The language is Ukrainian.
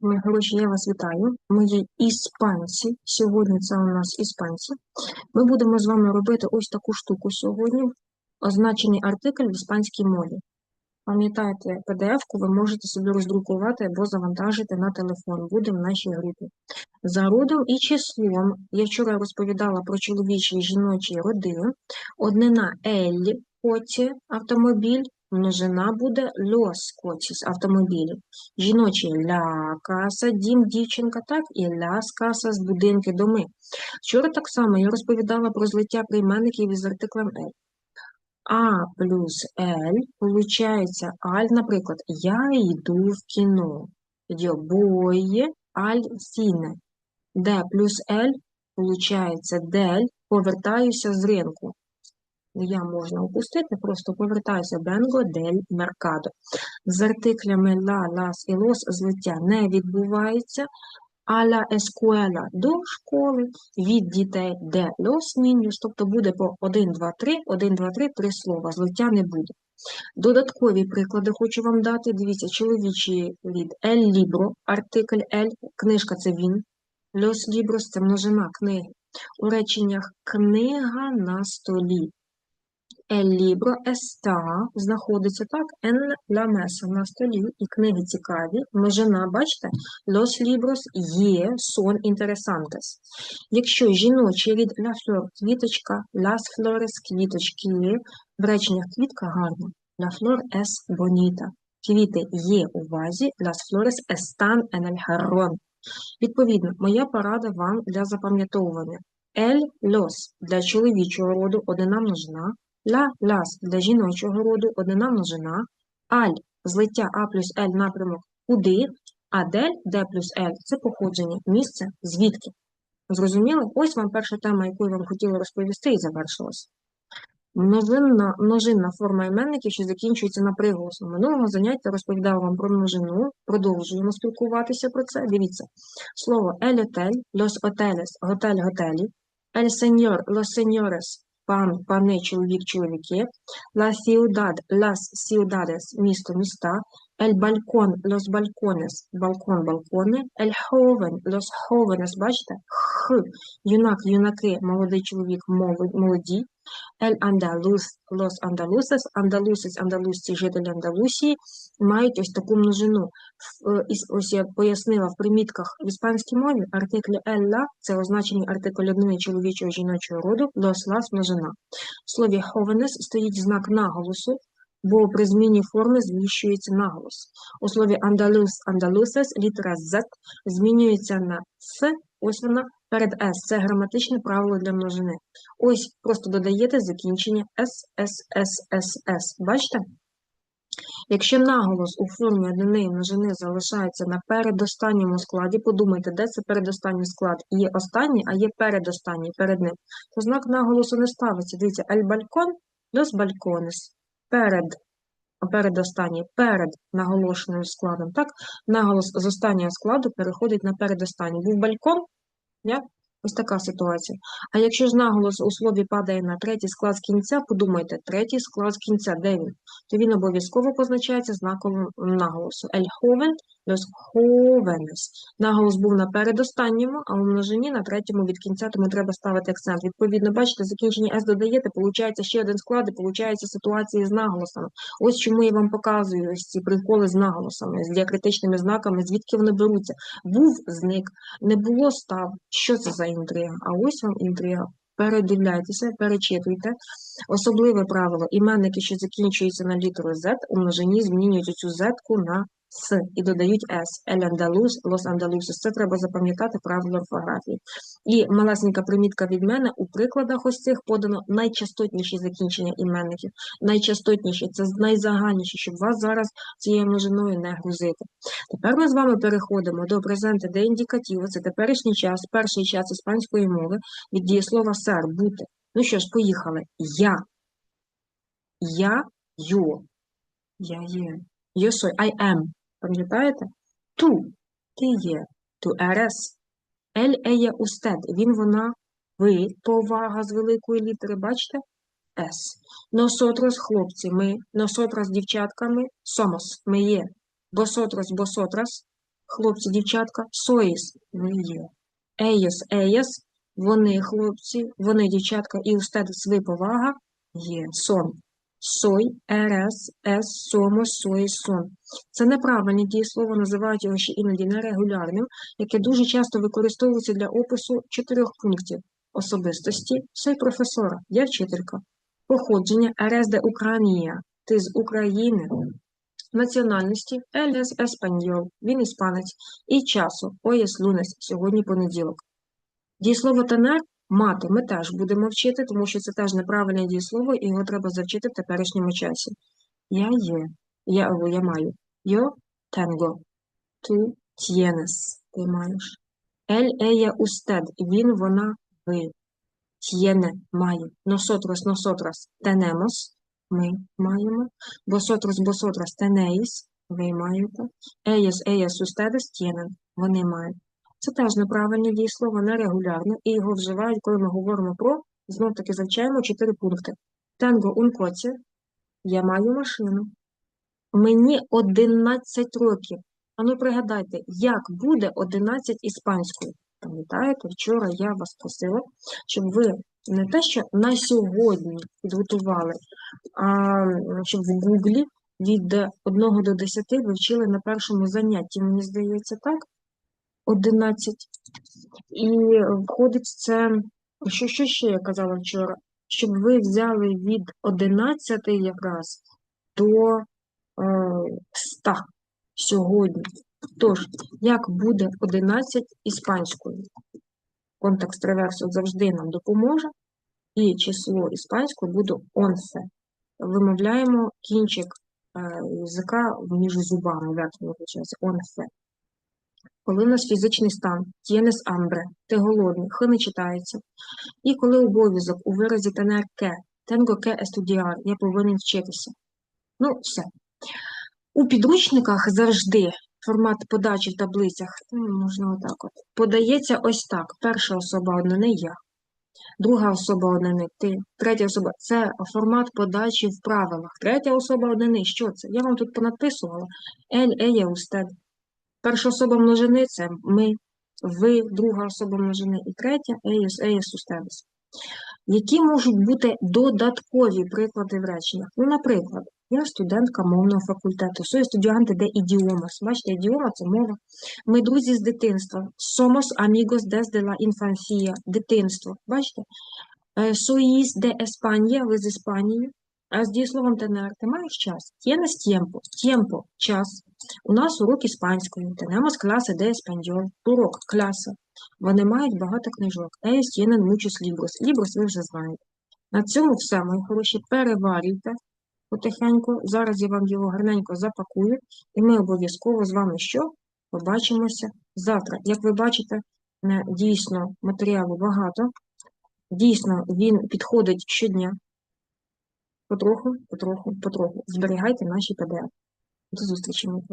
Мої хороші, я вас вітаю. Ми є іспанці. Сьогодні це у нас іспанці. Ми будемо з вами робити ось таку штуку сьогодні. Означений артикль в іспанській мові. Пам'ятаєте, PDF-ку ви можете собі роздрукувати або завантажити на телефон. Буде в нашій групі. За родом і числом. Я вчора розповідала про чоловічі і жіночі роди. Однина ель, коці, автомобіль, множина буде льос коціс, автомобілі. Жіночі ля каса, дім, дівчинка, так, і ляс каса з будинки, доми. Вчора так само я розповідала про злиття прийменників із артиклем «ель». А плюс L, получається аль, наприклад, я йду в кіно. Тоді обоє аль сіне. Д плюс L, получається дель, повертаюся з ринку. Я можна опустити, просто повертаюся бенго дель меркадо. З артиклями ла, лас і лос злиття не відбувається. Аля ескуела до школи, від дітей де лос ніньос, тобто буде по 1, 2, 3, 1, 2, 3, три слова, злиття не буде. Додаткові приклади хочу вам дати. Дивіться, чоловічий від ель лібро, артикль ель, книжка це він, лос ліброс це множина книги. У реченнях книга на столі. El libro está знаходиться так, en la mesa на столі, і книги цікаві. Множина, бачите, los libros є, son interesantes. Якщо жіночий рід la flor – квіточка, las flores – квіточки, в реченнях квітка гарна. La flor es bonita. Квіти є у вазі, las flores están en el jarrón. Відповідно, моя порада вам для запам'ятовування. El, los – для чоловічого роду, одина множина. Ля, ляс для жіночого роду, однина множина, аль злиття А плюс Л напрямок куди, а дель Д плюс Л це походження, місце, звідки. Зрозуміли? Ось вам перша тема, яку я вам хотіла розповісти, і завершилась. Множинна, множинна форма іменників, що закінчується на приголосну. Минулого заняття розповідала вам про множину, продовжуємо спілкуватися про це. Дивіться. Слово ель-отель, лос отелес, готель готелі, пан, пане, чоловік, чоловіки, la ciudad, las ciudades, місто, міста, el balcón, los balcones, балкон, балкони, el joven, los jóvenes, бачите, х, юнак, юнаки, молодий чоловік, молоді, el andaluz, los andaluces, andaluces, андалусці, жителі Андалусії, мають ось таку множину. Е, ось я пояснила в примітках в іспанській мові артиклі «елла» – це означені артикль однини чоловічого жіночого роду, «los» – «las» – множина. В слові «jóvenes» стоїть знак наголосу, бо при зміні форми зміщується наголос. У слові «andaluz» – «andaluces» літера «z» змінюється на «с», ось вона, перед «с». Це граматичне правило для множини. Ось просто додаєте закінчення «с», «с», «с», «с», «с». Бачите? Якщо наголос у формі однини множини залишається на передостанньому складі, подумайте, де це передостанній склад? Є останній, а є передостанній перед ним. То знак наголосу не ставиться. Дивіться, аль балькон los balcones. Перед, передостанній, перед наголошеним складом. Так? Наголос з останнього складу переходить на передостанній. Був балькон, Я? Ось така ситуація. А якщо ж наголос у слові падає на третій склад з кінця, подумайте, третій склад з кінця, де він? То він обов'язково позначається знаком наголосу. El jóvenes. Наголос був на передостанньому, а у множині на третьому від кінця, тому треба ставити акцент. Відповідно, бачите, закінчення S додаєте, виходить ще один склад, і виходить ситуації з наголосами. Ось чому я вам показую ось ці приколи з наголосами, з діакритичними знаками, звідки вони беруться. Був зник, не було став. Що це за інтрига? А ось вам інтрига. Передивляйтеся, перечитуйте. Особливе правило, іменники, що закінчуються на літеру Z, у множині змінюють цю Z на С і додають С. Los Andaluces. Це треба запам'ятати правило орфографії. І малесенька примітка від мене у прикладах ось цих подано найчастотніші закінчення іменників. Найчастотніші, це найзагальніші, щоб вас зараз цією множиною не грузити. Тепер ми з вами переходимо до презенти де індикативу. Це теперішній час, перший час іспанської мови від дієслова сер, бути. Ну що ж, поїхали. Я. Я, йо. Я є. Soy, I am. Пам'ятаєте? Ту. Ти є. Ту ерес. Ель, еє, устед. Він, вона, ви. Повага з великої літери, бачите? С. Носотрос, хлопці, ми. Носотрос, дівчатками. Сомос, ми є. Босотрос, босотрас. хлопці, дівчатка, соїс, ви є. Еєс, еєс, вони хлопці, вони дівчатка, і устедес, ви повага, є. Сон. Сой, ерес, ес, сомо, сої, сон. Це неправильне дієслово, називають його ще іноді нерегулярним, яке дуже часто використовується для опису чотирьох пунктів особистості, сой професора, я вчителька, походження, ерес де Українія, ти з України, національності, елес еспаньол, він іспанець, і часу, оєс лунес, сьогодні понеділок. Дієслово тенер мати ми теж будемо вчити, тому що це теж неправильне дієслово, і його треба завчити в теперішньому часі. Я є, я, о, я маю. Yo tengo. Tú tienes. Ти маєш. Él, ella, usted. Він, вона, ви. Tiene – має. Nosotros, nosotras tenemos. Ми маємо. Vosotros, vosotras tenéis. Ви маєте. Ellos, ellas, ustedes tienen. Вони мають. Це теж неправильне дієслово, нерегулярне, і його вживають, коли ми говоримо про, знов таки завчаємо чотири пункти. Un coche. Я маю машину. Мені 11 років. Ану, пригадайте, як буде 11 іспанською? Пам'ятаєте, вчора я вас просила, щоб ви не те, що на сьогодні підготували, а щоб в Гуглі від 1 до 10 ви вчили на першому занятті, мені здається, так? 11. І входить це, що, що ще я казала вчора, щоб ви взяли від 11 якраз до е, 100 сьогодні. Тож, як буде 11 іспанською? Контекст реверсу завжди нам допоможе. І число іспанською буде онсе. Вимовляємо кінчик е, язика між зубами верхнього часу. Онсе. Коли у нас фізичний стан, тienes hambre, ти голодний, х не читається. І коли обов'язок у виразі tener que, tengo que estudiar, я повинен вчитися. Ну, все. У підручниках завжди формат подачі в таблицях, ну, можна отак от, подається ось так. Перша особа однини я, друга особа однини ти, третя особа це формат подачі в правилах. Третя особа однини, що це? Я вам тут понадписувала. Ель, еє, устед. Перша особа множини це ми, ви, друга особа множини і третя еєс, еєс, устедес. Які можуть бути додаткові приклади в реченнях? Ну, наприклад, я студентка мовного факультету, soy estudiante de idiomas. Бачите, ідіома – це мова. Ми друзі з дитинства. Somos amigos desde la infancia. Дитинство. Бачите? Е, Sois de España, ви з Іспанії. А з дієсловом tener ти маєш час. Tienes tiempo. Tiempo – час. У нас урок іспанської. Tenemos clase de español. Урок – класа. Вони мають багато книжок. Ellos tienen muchos libros. Libros ви вже знаєте. На цьому все, мої хороші. Переварюйте потихеньку. Зараз я вам його гарненько запакую, і ми обов'язково з вами що? Побачимося завтра. Як ви бачите, е, дійсно матеріалу багато. Дійсно, він підходить щодня. Потроху, потроху, потроху. Зберігайте наші ПДФ. До зустрічі, мої.